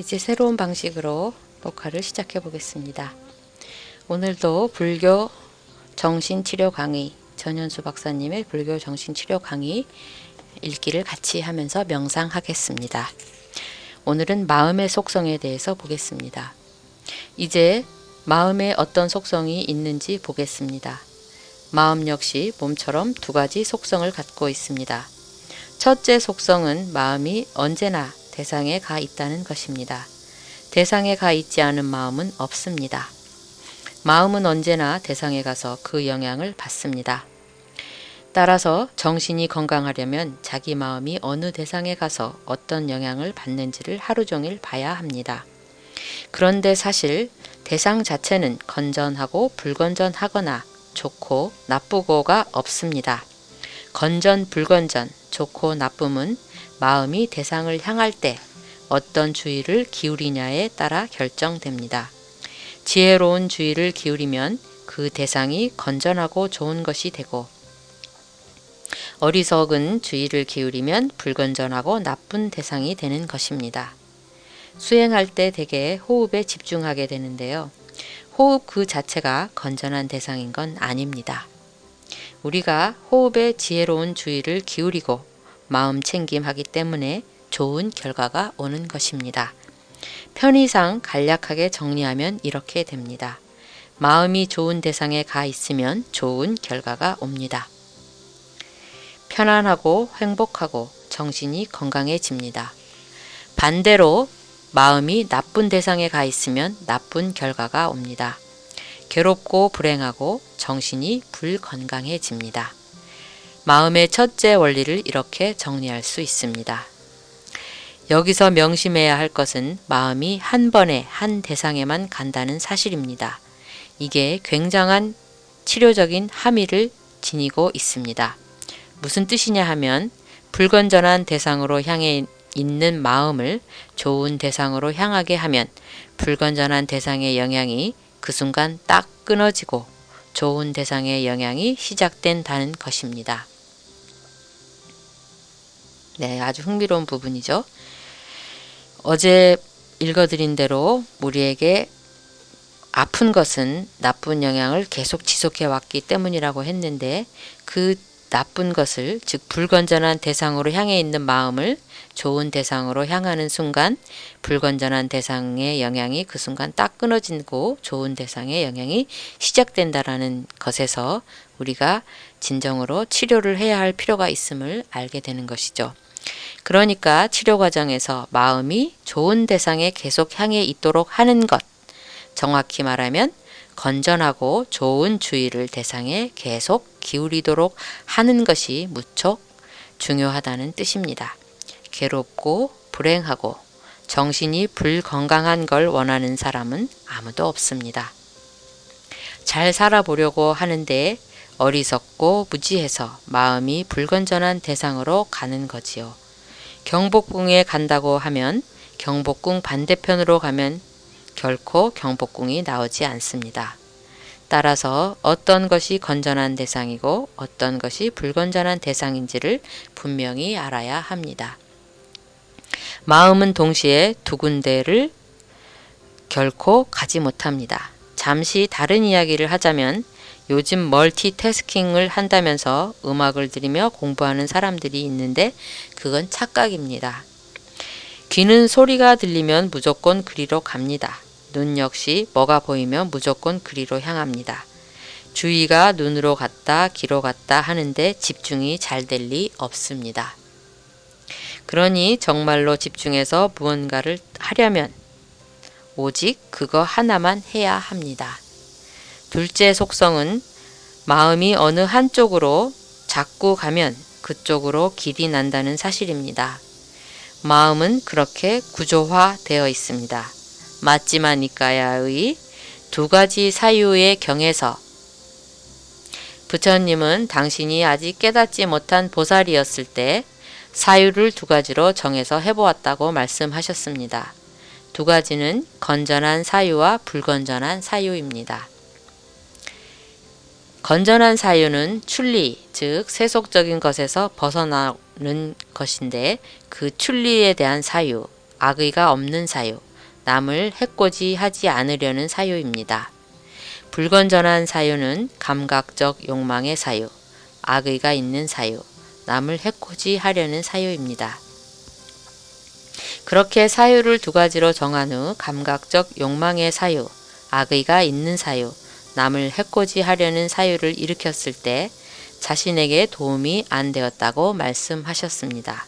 이제 새로운 방식으로 녹화를 시작해 보겠습니다. 오늘도 불교 정신치료 강의 전현수 박사님의 불교 정신치료 강의 읽기를 같이 하면서 명상하겠습니다. 오늘은 마음의 속성에 대해서 보겠습니다. 이제 마음에 어떤 속성이 있는지 보겠습니다. 마음 역시 몸처럼 두 가지 속성을 갖고 있습니다. 첫째 속성은 마음이 언제나 대상에 가 있다는 것입니다. 대상에 가 있지 않은 마음은 없습니다. 마음은 언제나 대상에 가서 그 영향을 받습니다. 따라서 정신이 건강하려면 자기 마음이 어느 대상에 가서 어떤 영향을 받는지를 하루 종일 봐야 합니다. 그런데 사실 대상 자체는 건전하고 불건전하거나 좋고 나쁘고가 없습니다. 건전, 불건전, 좋고 나쁨은 마음이 대상을 향할 때 어떤 주의를 기울이냐에 따라 결정됩니다. 지혜로운 주의를 기울이면 그 대상이 건전하고 좋은 것이 되고 어리석은 주의를 기울이면 불건전하고 나쁜 대상이 되는 것입니다. 수행할 때 대개 호흡에 집중하게 되는데요. 호흡 그 자체가 건전한 대상인 건 아닙니다. 우리가 호흡에 지혜로운 주의를 기울이고 마음 챙김하기 때문에 좋은 결과가 오는 것입니다. 편의상 간략하게 정리하면 이렇게 됩니다. 마음이 좋은 대상에 가 있으면 좋은 결과가 옵니다. 편안하고 행복하고 정신이 건강해집니다. 반대로 마음이 나쁜 대상에 가 있으면 나쁜 결과가 옵니다. 괴롭고 불행하고 정신이 불건강해집니다. 마음의 첫째 원리를 이렇게 정리할 수 있습니다. 여기서 명심해야 할 것은 마음이 한 번에 한 대상에만 간다는 사실입니다. 이게 굉장한 치료적인 함의를 지니고 있습니다. 무슨 뜻이냐 하면 불건전한 대상으로 향해 있는 마음을 좋은 대상으로 향하게 하면 불건전한 대상의 영향이 그 순간 딱 끊어지고 좋은 대상의 영향이 시작된다는 것입니다. 네, 아주 흥미로운 부분이죠. 어제 읽어드린 대로 우리에게 아픈 것은 나쁜 영향을 계속 지속해 왔기 때문이라고 했는데 그 나쁜 것을 즉 불건전한 대상으로 향해 있는 마음을 좋은 대상으로 향하는 순간 불건전한 대상의 영향이 그 순간 딱 끊어지고 좋은 대상의 영향이 시작된다라는 것에서 우리가 진정으로 치료를 해야 할 필요가 있음을 알게 되는 것이죠. 그러니까 치료 과정에서 마음이 좋은 대상에 계속 향해 있도록 하는 것, 정확히 말하면 건전하고 좋은 주의를 대상에 계속 기울이도록 하는 것이 무척 중요하다는 뜻입니다. 괴롭고 불행하고 정신이 불건강한 걸 원하는 사람은 아무도 없습니다. 잘 살아보려고 하는데 어리석고 무지해서 마음이 불건전한 대상으로 가는 거지요. 경복궁에 간다고 하면 경복궁 반대편으로 가면 결코 경복궁이 나오지 않습니다. 따라서 어떤 것이 건전한 대상이고 어떤 것이 불건전한 대상인지를 분명히 알아야 합니다. 마음은 동시에 두 군데를 결코 가지 못합니다. 잠시 다른 이야기를 하자면 요즘 멀티태스킹을 한다면서 음악을 들으며 공부하는 사람들이 있는데 그건 착각입니다. 귀는 소리가 들리면 무조건 그리로 갑니다. 눈 역시 뭐가 보이면 무조건 그리로 향합니다. 주의가 눈으로 갔다 귀로 갔다 하는데 집중이 잘 될 리 없습니다. 그러니 정말로 집중해서 무언가를 하려면 오직 그거 하나만 해야 합니다. 둘째 속성은 마음이 어느 한쪽으로 자꾸 가면 그쪽으로 길이 난다는 사실입니다. 마음은 그렇게 구조화되어 있습니다. 맞지마니까야의 두 가지 사유의 경에서 부처님은 당신이 아직 깨닫지 못한 보살이었을 때 사유를 두 가지로 정해서 해보았다고 말씀하셨습니다. 두 가지는 건전한 사유와 불건전한 사유입니다. 건전한 사유는 출리, 즉 세속적인 것에서 벗어나는 것인데 그 출리에 대한 사유, 악의가 없는 사유, 남을 해코지 하지 않으려는 사유입니다. 불건전한 사유는 감각적 욕망의 사유, 악의가 있는 사유, 남을 해코지 하려는 사유입니다. 그렇게 사유를 두 가지로 정한 후 감각적 욕망의 사유, 악의가 있는 사유, 남을 해코지 하려는 사유를 일으켰을 때 자신에게 도움이 안 되었다고 말씀하셨습니다.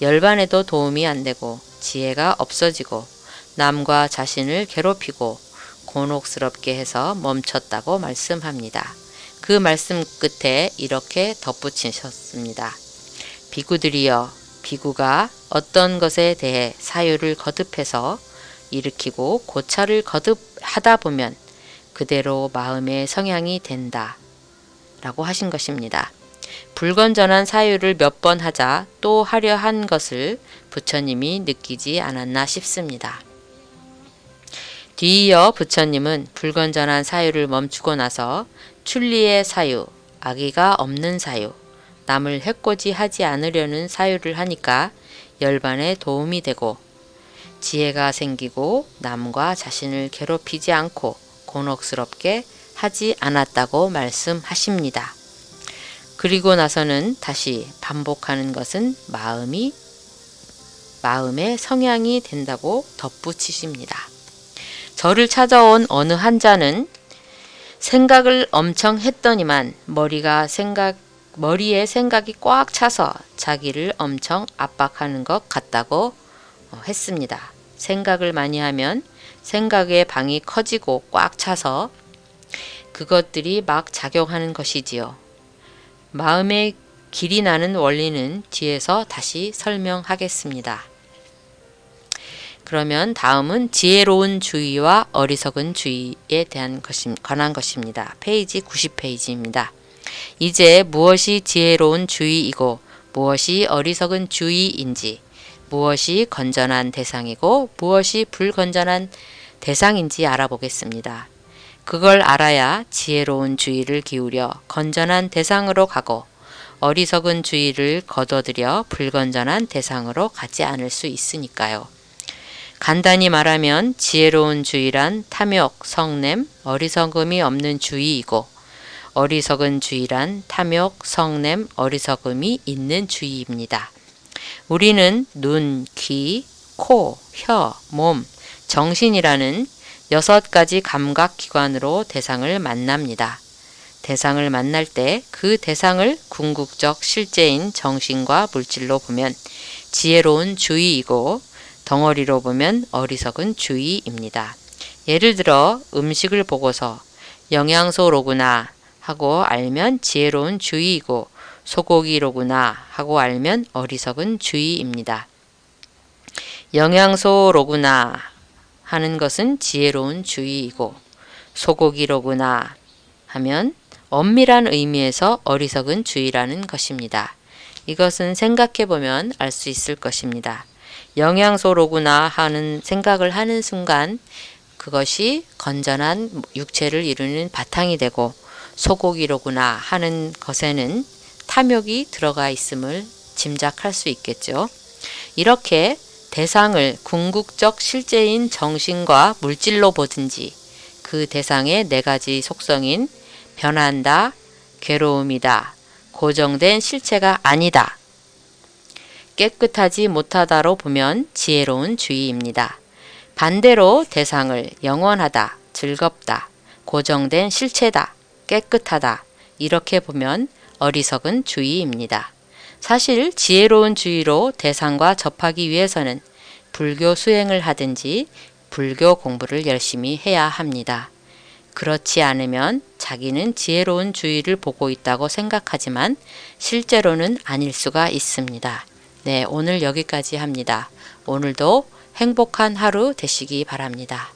열반에도 도움이 안 되고 지혜가 없어지고 남과 자신을 괴롭히고 곤혹스럽게 해서 멈췄다고 말씀합니다. 그 말씀 끝에 이렇게 덧붙이셨습니다. 비구들이여 비구가 어떤 것에 대해 사유를 거듭해서 일으키고 고찰을 거듭하다 보면 그대로 마음의 성향이 된다. 라고 하신 것입니다. 불건전한 사유를 몇 번 하자 또 하려 한 것을 부처님이 느끼지 않았나 싶습니다. 뒤이어 부처님은 불건전한 사유를 멈추고 나서 출리의 사유, 악의가 없는 사유, 남을 해코지 하지 않으려는 사유를 하니까 열반에 도움이 되고 지혜가 생기고 남과 자신을 괴롭히지 않고 곤혹스럽게 하지 않았다고 말씀하십니다. 그리고 나서는 다시 반복하는 것은 마음이 마음의 성향이 된다고 덧붙이십니다. 저를 찾아온 어느 환자는 생각을 엄청 했더니만 머리가 생각 머리에 생각이 꽉 차서 자기를 엄청 압박하는 것 같다고 어, 했습니다. 생각을 많이 하면 생각의 방이 커지고 꽉 차서 그것들이 막 작용하는 것이지요. 마음의 길이 나는 원리는 뒤에서 다시 설명하겠습니다. 그러면 다음은 지혜로운 주의와 어리석은 주의에 대한 것임, 관한 것입니다. 페이지 90페이지입니다. 이제 무엇이 지혜로운 주의이고 무엇이 어리석은 주의인지 무엇이 건전한 대상이고 무엇이 불건전한 대상인지 알아보겠습니다. 그걸 알아야 지혜로운 주의를 기울여 건전한 대상으로 가고 어리석은 주의를 거둬들여 불건전한 대상으로 가지 않을 수 있으니까요. 간단히 말하면 지혜로운 주의란 탐욕, 성냄, 어리석음이 없는 주의이고 어리석은 주의란 탐욕, 성냄, 어리석음이 있는 주의입니다. 우리는 눈, 귀, 코, 혀, 몸, 정신이라는 여섯 가지 감각 기관으로 대상을 만납니다. 대상을 만날 때 그 대상을 궁극적 실제인 정신과 물질로 보면 지혜로운 주의이고 덩어리로 보면 어리석은 주의입니다. 예를 들어 음식을 보고서 영양소로구나 하고 알면 지혜로운 주의이고 소고기로구나 하고 알면 어리석은 주의입니다. 영양소로구나 하는 것은 지혜로운 주의이고 소고기로구나 하면 엄밀한 의미에서 어리석은 주의라는 것입니다. 이것은 생각해 보면 알 수 있을 것입니다. 영양소로구나 하는 생각을 하는 순간 그것이 건전한 육체를 이루는 바탕이 되고 소고기로구나 하는 것에는 탐욕이 들어가 있음을 짐작할 수 있겠죠. 이렇게 대상을 궁극적 실제인 정신과 물질로 보든지 그 대상의 네 가지 속성인 변한다, 괴로움이다, 고정된 실체가 아니다, 깨끗하지 못하다로 보면 지혜로운 주의입니다. 반대로 대상을 영원하다, 즐겁다, 고정된 실체다, 깨끗하다, 이렇게 보면 어리석은 주의입니다. 사실 지혜로운 주의로 대상과 접하기 위해서는 불교 수행을 하든지 불교 공부를 열심히 해야 합니다. 그렇지 않으면 자기는 지혜로운 주의를 보고 있다고 생각하지만 실제로는 아닐 수가 있습니다. 네, 오늘 여기까지 합니다. 오늘도 행복한 하루 되시기 바랍니다.